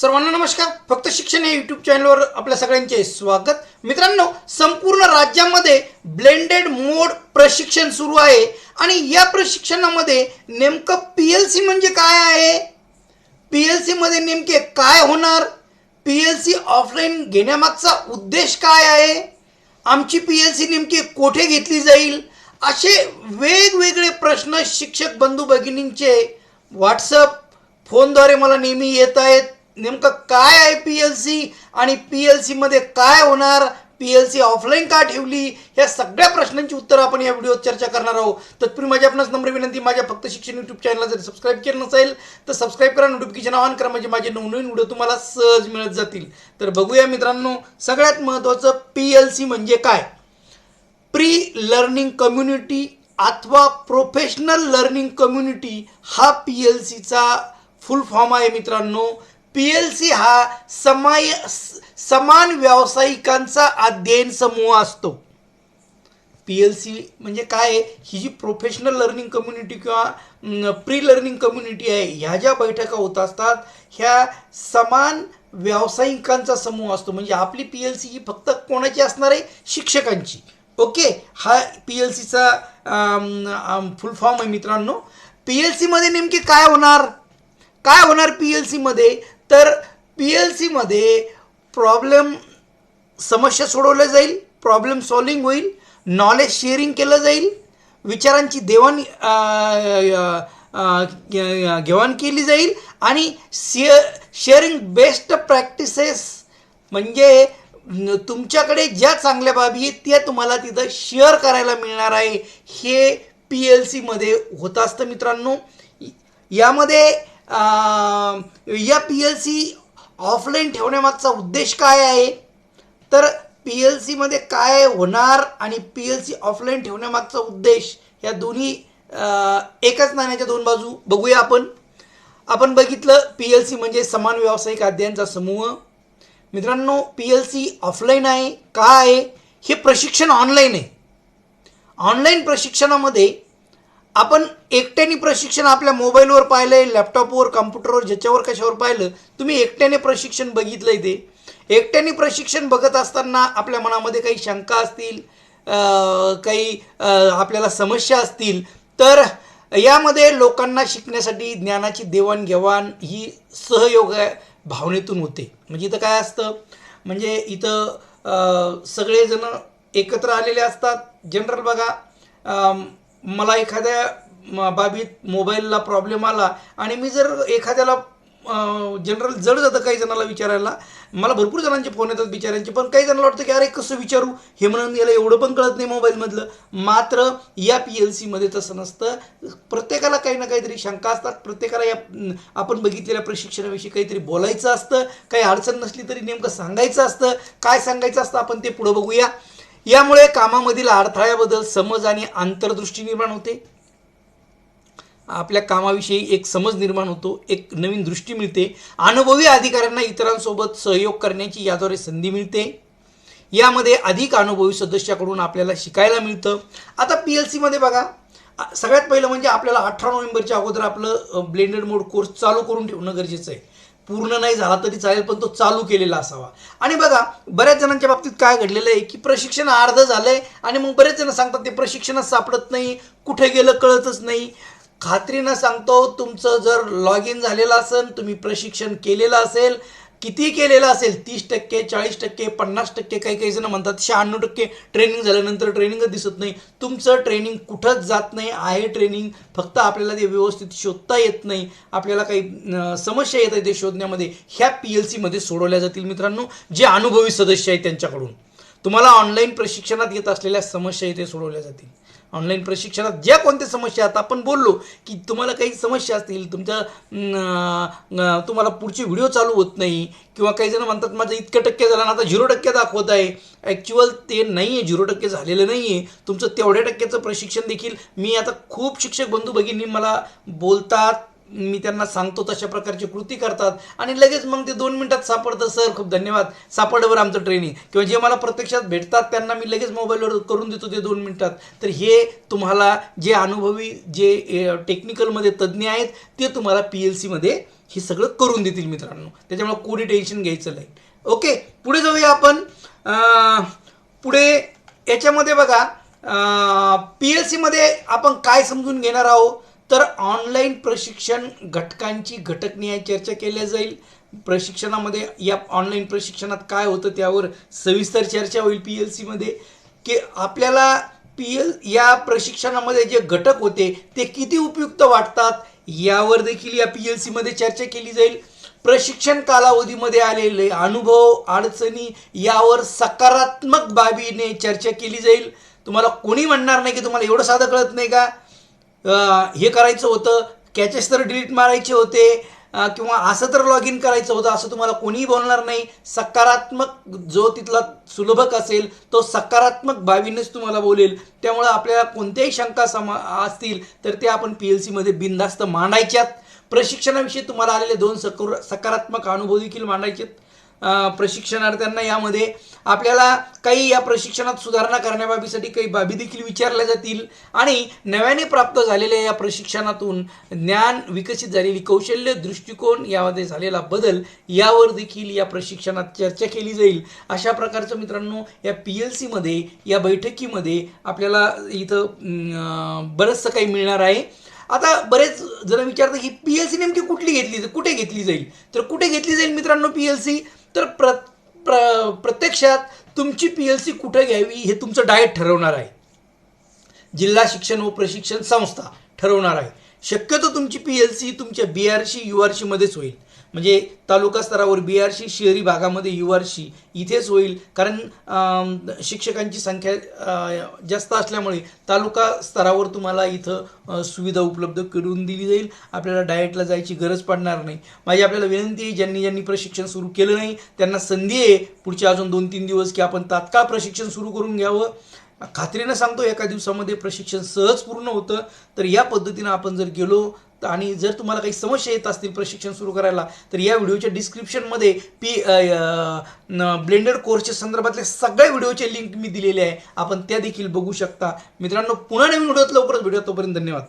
सर्वांना नमस्कार. फक्त शिक्षण या यूट्यूब चॅनलवर आपल्या सगळ्यांचे स्वागत. मित्रांनो संपूर्ण राज्यामध्ये ब्लेंडेड मोड प्रशिक्षण सुरू आहे. आणि या प्रशिक्षणामध्ये नेमकं पी एल सी म्हणजे काय आहे? पी एल सीमध्ये नेमके काय होणार? पी एल सी ऑफलाईन घेण्यामागचा उद्देश काय आहे? आमची पी एल सी नेमकी कोठे घेतली जाईल? असे वेगवेगळे प्रश्न शिक्षक बंधू भगिनींचे व्हॉट्सअप फोनद्वारे मला नेहमी येत आहेत. नेमकं काय आहे पी एल सी आणि पी एल सीमध्ये काय होणार? पी एल सी ऑफलाईन का ठेवली? या सगळ्या प्रश्नांची उत्तरं आपण या व्हिडिओत चर्चा करणार आहोत. तत्पूर्वी माझी आपणास नम्र विनंती माझ्या फक्त शिक्षण यूट्यूब चॅनलला जर सबस्क्राईब केलं नसेल तर सबस्क्राईब करा नोटिफिकेशन ऑन करा म्हणजे माझे नवनवीन व्हिडिओ तुम्हाला सहज मिळत जातील. तर बघूया मित्रांनो सगळ्यात महत्त्वाचं पी एल सी म्हणजे काय? प्री लर्निंग कम्युनिटी अथवा प्रोफेशनल लर्निंग कम्युनिटी हा पी एल सीचा फुल फॉर्म आहे मित्रांनो. पी एल सी हा समाय समान व्यावसायिकांचा अध्ययन समूह असतो. पी एल सी म्हणजे काय? आहे ही जी प्रोफेशनल लर्निंग कम्युनिटी किंवा प्री लर्निंग कम्युनिटी आहे ह्या ज्या बैठका होत असतात ह्या समान व्यावसायिकांचा समूह असतो. म्हणजे आपली पी एल सी ही फक्त कोणाची असणार आहे? शिक्षकांची. ओके? हा पी एल सीचा फुल फॉर्म आहे मित्रांनो. पी एल सीमध्ये नेमके काय होणार? काय होणार पी एल सीमध्ये तर पी एल सीमध्ये प्रॉब्लेम समस्या सोडवल्या जाईल प्रॉब्लेम सॉल्विंग होईल नॉलेज शेअरिंग केलं जाईल विचारांची देवाण घेवाण केली जाईल आणि शेअर शेअरिंग बेस्ट प्रॅक्टिसेस म्हणजे तुमच्याकडे ज्या चांगल्या बाबी आहेत त्या तुम्हाला तिथं शेअर करायला मिळणार आहे. हे पी एल सीमध्ये होत असतं मित्रांनो. यामध्ये या पी एल सी ऑफलाईन ठेवण्यामागचा उद्देश काय आहे? तर पी एल सीमध्ये काय होणार आणि पी एल सी ऑफलाईन ठेवण्यामागचा उद्देश या दोन्ही एकाच नाण्याच्या दोन बाजू बघूया आपण. आपण बघितलं पी एल सी म्हणजे समान व्यावसायिक अध्ययनचा समूह. मित्रांनो पी एल सी ऑफलाईन आहे. का आहे? हे प्रशिक्षण ऑनलाईन आहे. ऑनलाईन प्रशिक्षणामध्ये आपण एकट्याने प्रशिक्षण आपल्या मोबाईलवर पाहिलं आहे लॅपटॉपवर कम्प्युटरवर ज्याच्यावर कशावर पाहिलं तुम्ही एकट्याने प्रशिक्षण बघितलं आहे ते. एकट्याने प्रशिक्षण बघत असताना आपल्या मनामध्ये काही शंका असतील काही आपल्याला समस्या असतील तर यामध्ये लोकांना शिकण्यासाठी ज्ञानाची देवाणघेवाण ही सहयोग भावनेतून होते. म्हणजे इथं काय असतं म्हणजे इथं सगळेजण एकत्र आलेले असतात. जनरल बघा मला एखाद्या बाबीत मोबाईलला प्रॉब्लेम आला आणि मी जर एखाद्याला जनरल जड जातं काही जणाला विचारायला मला भरपूर जणांचे फोन येतात बिचाऱ्यांचे पण काही जणांना वाटतं की अरे कसं विचारू? हे म्हणून याला एवढं पण कळत नाही मोबाईलमधलं. मात्र या पी एल सीमध्ये तसं नसतं. प्रत्येकाला काही ना काहीतरी शंका असतात. प्रत्येकाला या आपण बघितलेल्या प्रशिक्षणाविषयी काहीतरी बोलायचं असतं. काही अडचण नसली तरी नेमकं सांगायचं असतं. काय सांगायचं असतं आपण ते पुढं बघूया. यामुळे कामामधील अडथळ्याबद्दल समज आणि आंतरदृष्टी निर्माण होते. आपल्या कामाविषयी एक समज निर्माण होतो एक नवीन दृष्टी मिळते. अनुभवी अधिकाऱ्यांना इतरांसोबत सहयोग करण्याची याद्वारे संधी मिळते. यामध्ये अधिक अनुभवी सदस्याकडून आपल्याला शिकायला मिळतं. आता पी एल सीमध्ये बघा सगळ्यात पहिलं म्हणजे आपल्याला अठरा नोव्हेंबरच्या अगोदर आपलं ब्लेंडेड मोड कोर्स चालू करून ठेवणं गरजेचं आहे. पूर्ण नाही झाला तरी चालेल पण तो चालू केलेला असावा. आणि बघा बऱ्याच जणांच्या बाबतीत काय घडलेलं आहे की प्रशिक्षण अर्ध झालंय आणि मग बरेच जण सांगतात ते प्रशिक्षणच सापडत नाही कुठे गेलं कळतच नाही. खात्रीनं सांगतो तुमचं जर लॉग इन झालेलं असेल तुम्ही प्रशिक्षण केलेलं असेल किती केलेलं असेल? तीस टक्के चाळीस टक्के पन्नास टक्के काही काही जण म्हणतात शहाण्णव टक्के ट्रेनिंग झाल्यानंतर ट्रेनिंगच दिसत नाही. तुमचं ट्रेनिंग कुठंच जात नाही. आहे ट्रेनिंग फक्त आपल्याला ते व्यवस्थित शोधता येत नाही. आपल्याला काही समस्या येत आहे ते शोधण्यामध्ये. ह्या पी एल सीमध्ये सोडवल्या जातील मित्रांनो जे अनुभवी सदस्य आहेत त्यांच्याकडून. तुम्हाला ऑनलाईन प्रशिक्षणात येत असलेल्या समस्या इथे सोडवल्या जातील. ऑनलाईन प्रशिक्षणात ज्या कोणत्या समस्या आहेत आपण बोललो की तुम्हाला काही समस्या असतील तुमच्या तुम्हाला पुढचे व्हिडिओ चालू होत नाही किंवा काही जण म्हणतात माझं इतकं टक्के झालं ना आता झिरो टक्के दाखवत आहे. ॲक्च्युअल ते नाही आहे झिरो टक्के झालेलं नाही आहे तुमचं तेवढ्या टक्क्याचं प्रशिक्षण देखील मी आता खूप शिक्षक बंधू भगिनी मला बोलतात मी त्यांना सांगतो तशा प्रकारची कृती करतात. आणि लगेच मग ते दोन मिनिटात सापडतं सर खूप धन्यवाद. सापडवर आमचं ट्रेनिंग किंवा जे मला प्रत्यक्षात भेटतात त्यांना मी लगेच मोबाईलवर करून देतो ते दोन मिनिटात. तर हे तुम्हाला जे अनुभवी जे टेक्निकलमध्ये तज्ज्ञ आहेत ते तुम्हाला पी एल सीमध्ये हे सगळं करून देतील मित्रांनो. त्याच्यामुळे कोणी टेन्शन घ्यायचं नाही. ओके पुढे जाऊया आपण. पुढे याच्यामध्ये बघा पी एल सीमध्ये आपण काय समजून घेणार आहोत? तर ऑनलाईन प्रशिक्षण घटकांची घटकनिहाय चर्चा केल्या जाईल. प्रशिक्षणामध्ये या ऑनलाईन प्रशिक्षणात काय होतं त्यावर सविस्तर चर्चा होईल पी एल सीमध्ये की आपल्याला पी एल या प्रशिक्षणामध्ये जे घटक होते ते किती उपयुक्त वाटतात यावर देखील या पी एल सीमध्ये चर्चा केली जाईल. प्रशिक्षण कालावधीमध्ये आलेले अनुभव अडचणी यावर सकारात्मक बाबीने चर्चा केली जाईल. तुम्हाला कोणी म्हणणार नाही की तुम्हाला एवढं साधं कळत नाही का? हे करायचं होतं कॅचेस तर डिलीट मारायचे होते किंवा असं तर लॉग इन करायचं होतं असं तुम्हाला कोणीही बोलणार नाही. सकारात्मक जो तिथला सुलभक असेल तो सकारात्मक बाबीनेच तुम्हाला बोलेल. त्यामुळं आपल्याला कोणत्याही शंका समा असतील तर ते आपण पी एल सीमध्ये बिनधास्त मांडायच्यात. प्रशिक्षणाविषयी तुम्हाला आलेले दोन सकर सकारात्मक अनुभव देखील मांडायचे आहेत प्रशिक्षणार्थ्यांना यामध्ये आपल्याला काही या प्रशिक्षणात सुधारणा करण्याबाबीसाठी काही बाबी देखील विचारल्या जातील आणि नव्याने प्राप्त झालेल्या या प्रशिक्षणातून ज्ञान विकसित झालेली कौशल्य दृष्टिकोन यामध्ये झालेला बदल यावर देखील या प्रशिक्षणात चर्चा केली जाईल. अशा प्रकारचं मित्रांनो या पी एल सीमध्ये या बैठकीमध्ये आपल्याला इथं बरंचसं काही मिळणार आहे. आता बरेच जण विचारतात की पी एल सी नेमकी कुठली घेतली कुठे घेतली जाईल? तर कुठे घेतली जाईल मित्रांनो पी एल सी? तर प्र प्र प्रत्यक्षात तुमची पी एल सी कुठे घ्यावी हे तुमचं डायट ठरवणार आहे. जिल्हा शिक्षण व प्रशिक्षण संस्था ठरवणार आहे. शक्यतो तुमची पी एल सी तुमच्या B R C U R सीमध्येच होईल. म्हणजे तालुका स्तरावर बी आर सी शहरी भागामध्ये यू आर सी इथेच होईल. कारण शिक्षकांची संख्या जास्त असल्यामुळे तालुका स्तरावर तुम्हाला इथं सुविधा उपलब्ध करून दिली जाईल. आपल्याला डायटला जायची गरज पडणार नाही. माझी आपल्याला विनंती आहे ज्यांनी ज्यांनी प्रशिक्षण सुरू केलं नाही त्यांना संधी आहे पुढच्या अजून दोन तीन दिवस की आपण तात्काळ प्रशिक्षण सुरू करून घ्यावं. खात्रीनं सांगतो एका दिवसामध्ये प्रशिक्षण सहज पूर्ण होतं. तर या पद्धतीनं आपण जर गेलो आणि जर तुम्हाला काही समस्या येत असतील प्रशिक्षण सुरू करायला तर या व्हिडिओच्या डिस्क्रिप्शनमध्ये पी ब्लेंडेड कोर्सच्या संदर्भातल्या सगळ्या व्हिडिओचे लिंक मी दिलेले आहे. आपण त्या देखील बघू शकता. मित्रांनो पुन्हा नवीन व्हिडिओत लवकरच भेटूया. तोपर्यंत धन्यवाद.